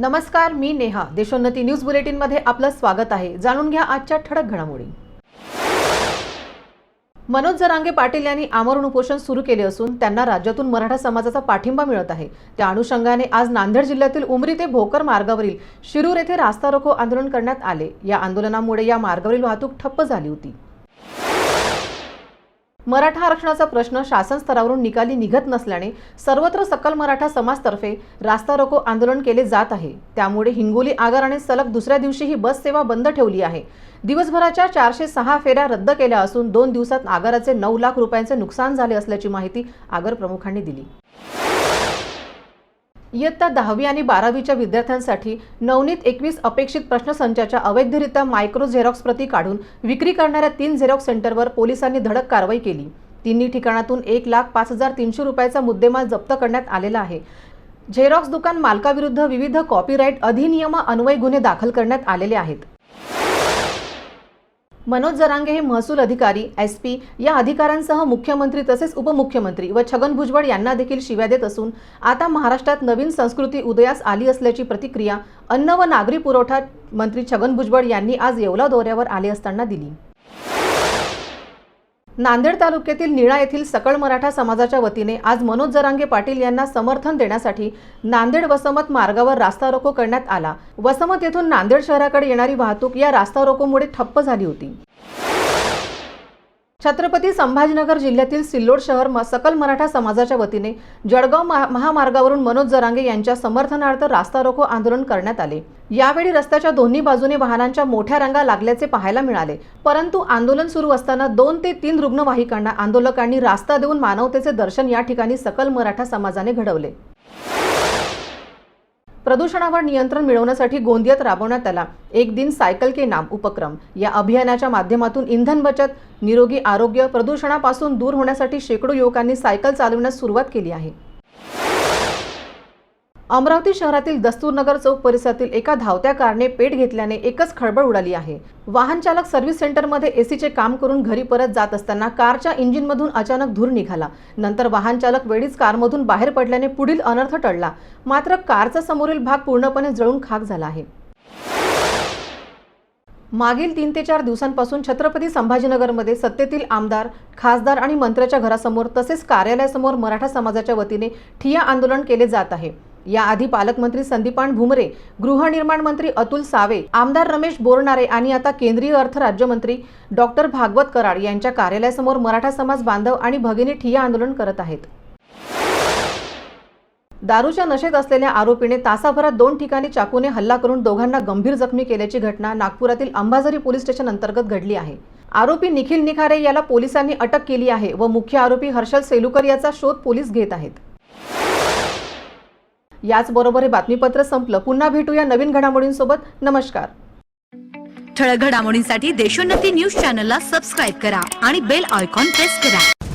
नमस्कार मी नेहा. देशोन्नती न्यूज बुलेटिनमध्ये आपलं स्वागत आहे. जाणून घ्या आजच्या ठळक घडामोडी. मनोज जरांगे पाटील यांनी आमरण उपोषण सुरू केले असून त्यांना राज्यातून मराठा समाजाचा पाठिंबा मिळत आहे. त्या अनुषंगाने आज नांदेड जिल्ह्यातील उमरी ते भोकर मार्गावरील शिरूर येथे रास्ता रोको आंदोलन करण्यात आले. या आंदोलनामुळे या मार्गावरील वाहतूक ठप्प झाली होती. मराठा आरक्षणाचा प्रश्न शासन स्तरावरून निकाली निघत नसल्याने सर्वत्र सकल मराठा समाजतर्फे रास्ता रोको आंदोलन केले जात आहे. त्यामुळे हिंगोली आगाराने सलग दुसऱ्या दिवशीही बस सेवा बंद ठेवली आहे. दिवसभराच्या चारशे सहा फेऱ्या रद्द केल्या असून दोन दिवसात आगाराचे नऊ लाख रुपयांचे नुकसान झाले असल्याची माहिती आगार प्रमुखांनी दिली. इयत्ता दहावी आणि बारावीच्या विद्यार्थ्यांसाठी नवनीत एकवीस अपेक्षित प्रश्नसंचाच्या अवैधरित्या मायक्रो झेरॉक्स प्रती काढून विक्री करणाऱ्या तीन झेरॉक्स सेंटरवर पोलिसांनी धडक कारवाई केली. तिन्ही ठिकाणातून एक लाख पाच हजार तीनशे रुपयाचा मुद्देमाल जप्त करण्यात आलेला आहे. झेरॉक्स दुकान मालकाविरुद्ध विविध कॉपीराईट अधिनियमान्वये गुन्हे दाखल करण्यात आलेले आहेत. मनोज जरांगे हे महसूल अधिकारी एस पी या अधिकाऱ्यांसह मुख्यमंत्री तसेच उपमुख्यमंत्री व छगन भुजबळ यांना देखील शिव्या देत असून आता महाराष्ट्रात नवीन संस्कृती उदयास आली असल्याची प्रतिक्रिया अन्न व नागरी पुरवठा मंत्री छगन भुजबळ यांनी आज येवला दौऱ्यावर आले असताना दिली. नांदेड तालुक्यातील निळा येथील सकळ मराठा समाजाच्या वतीने आज मनोज जरांगे पाटील यांना समर्थन देण्यासाठी नांदेड वसमत मार्गावर रास्ता रोको करण्यात आला. वसमत येथून नांदेड शहराकडे येणारी वाहतूक या रास्ता रोकोमुळे ठप्प झाली होती. छत्रपती संभाजीनगर जिल्ह्यातील सिल्लोड शहर म- सकल मराठा समाजाच्या वतीने जळगाव महा- महामार्गावरून मनोज जरांगे यांच्या समर्थनार्थ रास्ता रोको आंदोलन करण्यात आले. यावेळी रस्त्याच्या दोन्ही बाजूने वाहनांच्या मोठ्या रांगा लागल्याचे पाहायला मिळाले. परंतु आंदोलन सुरू असताना दोन ते तीन रुग्णवाहिकांना आंदोलकांनी रास्ता देऊन मानवतेचे दर्शन या ठिकाणी सकल मराठा समाजाने घडवले. प्रदूषणावर नियंत्रण मिळवण्यासाठी गोंदियात राबवण्यात आला. एक दिन सायकल के नाम उपक्रम. या अभियानाच्या माध्यमातून इंधन बचत निरोगी आरोग्य प्रदूषणापासून दूर होण्यासाठी शेकडो युवकांनी सायकल चालवण्यास सुरुवात केली आहे. अमरावती शहरातील दस्तूरनगर चौक परिसरातील एका धावत्या कारने पेट घेतल्याने एकच खळबळ उडाली आहे. वाहन चालक सर्व्हिस सेंटरमध्ये एसीचे काम करून घरी परत जात असताना कारच्या इंजिनमधून अचानक धूर निघाला. नंतर वाहन चालक वेळीच कारमधून बाहेर पडल्याने पुढील अनर्थ टळला. मात्र कारचा समोरील भाग पूर्णपणे जळून खाक झाला आहे. मागील तीन ते चार दिवसांपासून छत्रपती संभाजीनगरमध्ये सत्तेतील आमदार खासदार आणि मंत्र्याच्या घरासमोर तसेच कार्यालयासमोर मराठा समाजाच्या वतीने ठिया आंदोलन केले जात आहे. याआधी पालकमंत्री संदीपान भुमरे गृहनिर्माण मंत्री अतुल सावे आमदार रमेश बोरणारे आणि आता केंद्रीय अर्थ राज्यमंत्री डॉक्टर भागवत कराड यांच्या कार्यालयासमोर मराठा समाज बांधव आणि भगिनी ठिया आंदोलन करत आहेत. दारूच्या नशेत असलेल्या आरोपीने तासाभरात दोन ठिकाणी चाकूने हल्ला करून दोघांना गंभीर जखमी केल्याची घटना नागपुरातील अंबाझरी पोलीस स्टेशन अंतर्गत घडली आहे. आरोपी निखिल निखारे याला पोलिसांनी अटक केली आहे व मुख्य आरोपी हर्षल सेलुकर याचा शोध पोलीस घेत आहेत. याचबरोबर हे बातमीपत्र संपलं. पुन्हा भेटूया नवीन घडामोडींसोबत. नमस्कार. ठळक घडामोडींसाठी देशोन्नती न्यूज चॅनलला सबस्क्राईब करा आणि बेल आयकॉन प्रेस करा.